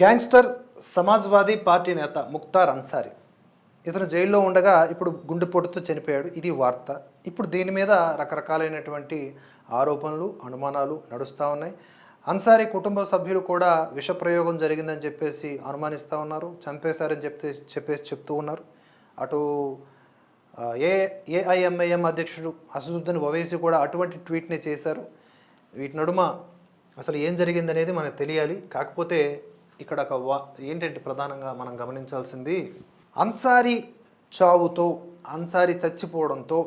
Gangster Samajwadi party నేత ముక్తార్ అన్సారీ. ఇతను జైల్లో ఉండగా ఇప్పుడు గుండెపోటుతో చనిపోయాడు. ఇది వార్త. ఇప్పుడు దీని మీద రకరకాలైనటువంటి ఆరోపణలు అనుమానాలు నడుస్తూ ఉన్నాయి. అన్సారీ కుటుంబ సభ్యులు కూడా విషప్రయోగం జరిగిందని చెప్పేసి అనుమానిస్తూ ఉన్నారు. చంపేశారని చెప్తే చెప్పేసి చెప్తూ ఉన్నారు. అటు ఏ ఏఐఎంఐఎం అధ్యక్షుడు అసదుద్దీన్ ఒవైసీ కూడా అటువంటి ట్వీట్ని చేశారు. వీటి నడుమ అసలు ఏం జరిగిందనేది మనకు తెలియాలి. కాకపోతే ఇక్కడ ఒక వా ఏంటంటే ప్రధానంగా మనం గమనించాల్సింది అన్సారీ చావుతో అన్సారీ చచ్చిపోవడంతో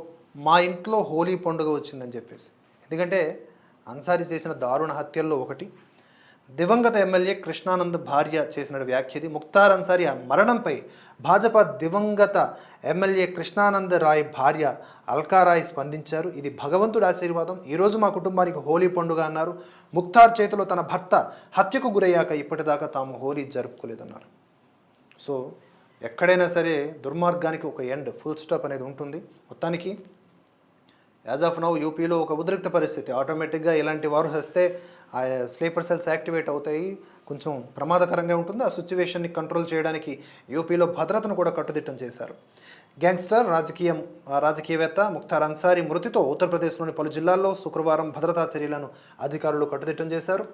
మా ఇంట్లో హోలీ పండుగ వచ్చిందని చెప్పేసి. ఎందుకంటే అన్సారీ చేసిన దారుణ హత్యల్లో ఒకటి దివంగత ఎమ్మెల్యే కృష్ణానంద్ భార్య చేసిన వ్యాఖ్యది ముక్తార్ అన్సారీ మరణంపై భాజపా దివంగత ఎమ్మెల్యే కృష్ణానంద రాయ్ భార్య అల్కారాయ్ స్పందించారు. ఇది భగవంతుడి ఆశీర్వాదం. ఈరోజు మా కుటుంబానికి హోలీ పండుగ అన్నారు. ముక్తార్ చేతిలో తన భర్త హత్యకు గురయ్యాక ఇప్పటిదాకా తాము హోలీ జరుపుకోలేదన్నారు. సో ఎక్కడైనా సరే దుర్మార్గానికి ఒక ఎండ్ ఫుల్ స్టాప్ అనేది ఉంటుంది. మొత్తానికి యాజ్ ఆఫ్ నౌ యూపీలో ఒక ఉద్రిక్త పరిస్థితి. ఆటోమేటిక్గా ఇలాంటి వారు వస్తే ఆ స్లీపర్ సెల్స్ యాక్టివేట్ అవుతాయి. కొంచెం ప్రమాదకరంగా ఉంటుంది. ఆ సిచ్యువేషన్ని కంట్రోల్ చేయడానికి యూపీలో భద్రతను కూడా కట్టుదిట్టం చేశారు. గ్యాంగ్స్టర్ రాజకీయం రాజకీయవేత్త ముఖ్తార్ అన్సారీ మృతితో ఉత్తరప్రదేశ్లోని పలు జిల్లాల్లో శుక్రవారం భద్రతా చర్యలను అధికారులు కట్టుదిట్టం చేశారు.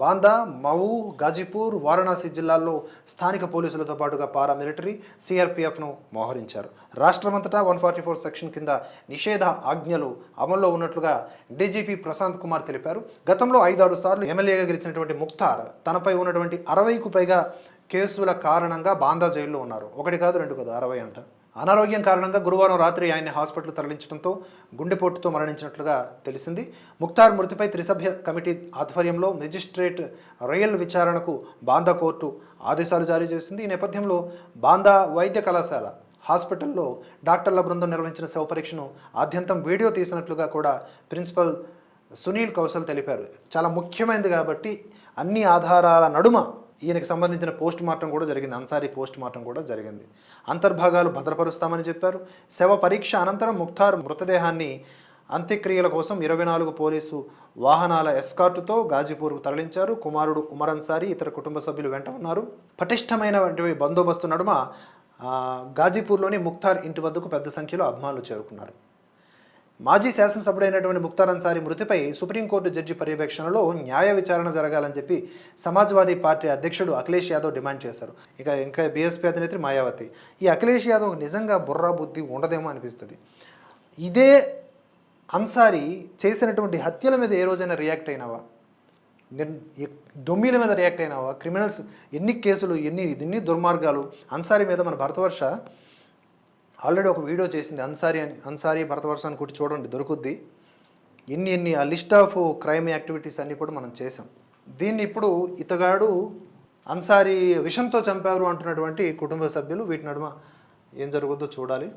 బాందా మవు గాజీపూర్ వారణాసి జిల్లాల్లో స్థానిక పోలీసులతో పాటుగా పారామిలిటరీ సిఆర్పిఎఫ్ను మోహరించారు. రాష్ట్రమంతటా వన్ ఫార్టీ ఫోర్ సెక్షన్ కింద నిషేధ ఆజ్ఞలు అమల్లో ఉన్నట్లుగా డీజీపీ ప్రశాంత్ కుమార్ తెలిపారు. గతంలో ఐదారు సార్లు ఎమ్మెల్యేగా గెలిచినటువంటి ముఖ్తార్ తనపై ఉన్నటువంటి అరవైకు పైగా కేసుల కారణంగా బాందా జైల్లో ఉన్నారు. ఒకటి కాదు రెండు కాదు అరవై అంట. అనారోగ్యం కారణంగా గురువారం రాత్రి ఆయన్ని హాస్పిటల్ తరలించడంతో గుండెపోటుతో మరణించినట్లుగా తెలిసింది. ముక్తార్ మృతిపై త్రిసభ్య కమిటీ ఆధ్వర్యంలో మెజిస్ట్రేట్ రొయల్ విచారణకు బాందా కోర్టు ఆదేశాలు జారీ చేసింది. ఈ నేపథ్యంలో బాందా వైద్య కళాశాల హాస్పిటల్లో డాక్టర్ల బృందం నిర్వహించిన శవ పరీక్షను ఆద్యంతం వీడియో తీసినట్లుగా కూడా ప్రిన్సిపల్ సునీల్ కౌశల్ తెలిపారు. చాలా ముఖ్యమైనది కాబట్టి అన్ని ఆధారాల నడుమ ఈయనకి సంబంధించిన పోస్ట్ మార్టం కూడా జరిగింది. అన్సారీ పోస్ట్ మార్టం కూడా జరిగింది. అంతర్భాగాలు భద్రపరుస్తామని చెప్పారు. శవ పరీక్ష అనంతరం ముఖ్తార్ మృతదేహాన్ని అంత్యక్రియల కోసం ఇరవై నాలుగు పోలీసు వాహనాల ఎస్కార్టుతో గాజీపూర్కు తరలించారు. కుమారుడు ఉమర్ అన్సారీ ఇతర కుటుంబ సభ్యులు వెంట ఉన్నారు. పటిష్టమైనటువంటి బందోబస్తు నడుమ గాజీపూర్లోని ముఖ్తార్ ఇంటి వద్దకు పెద్ద సంఖ్యలో అభిమానులు చేరుకున్నారు. మాజీ శాసనసభ్యుడైనటువంటి ముక్తార్ అన్సారీ మృతిపై సుప్రీంకోర్టు జడ్జి పర్యవేక్షణలో న్యాయ విచారణ జరగాలని చెప్పి సమాజ్వాదీ పార్టీ అధ్యక్షుడు అఖిలేష్ యాదవ్ డిమాండ్ చేశారు. ఇక ఇంకా బీఎస్పీ అధినేత్రి మాయావతి ఈ అఖిలేష్ యాదవ్ నిజంగా బుర్రా బుద్ధి ఉండదేమో అనిపిస్తుంది. ఇదే అన్సారీ చేసినటువంటి హత్యల మీద ఏ రోజైనా రియాక్ట్ అయినావా? దొమ్మిల మీద రియాక్ట్ అయినావా? క్రిమినల్స్ ఎన్ని కేసులు ఎన్ని ఎన్ని దుర్మార్గాలు? అన్సారీ మీద మన భరతవర్ష ఆల్రెడీ ఒక వీడియో చేసింది అన్సారీ అని అన్సారీ భరతవర్షాన్ని అని చూడండి దొరుకుద్ది. ఎన్ని ఎన్ని ఆ లిస్ట్ ఆఫ్ క్రైమ్ యాక్టివిటీస్ అన్నీ కూడా మనం చేసాం దీన్ని ఇప్పుడు ఇతగాడు అన్సారీ విషంతో చంపారు అంటున్నటువంటి కుటుంబ సభ్యులు వీటి నడుమ ఏం జరుగుద్దో చూడాలి.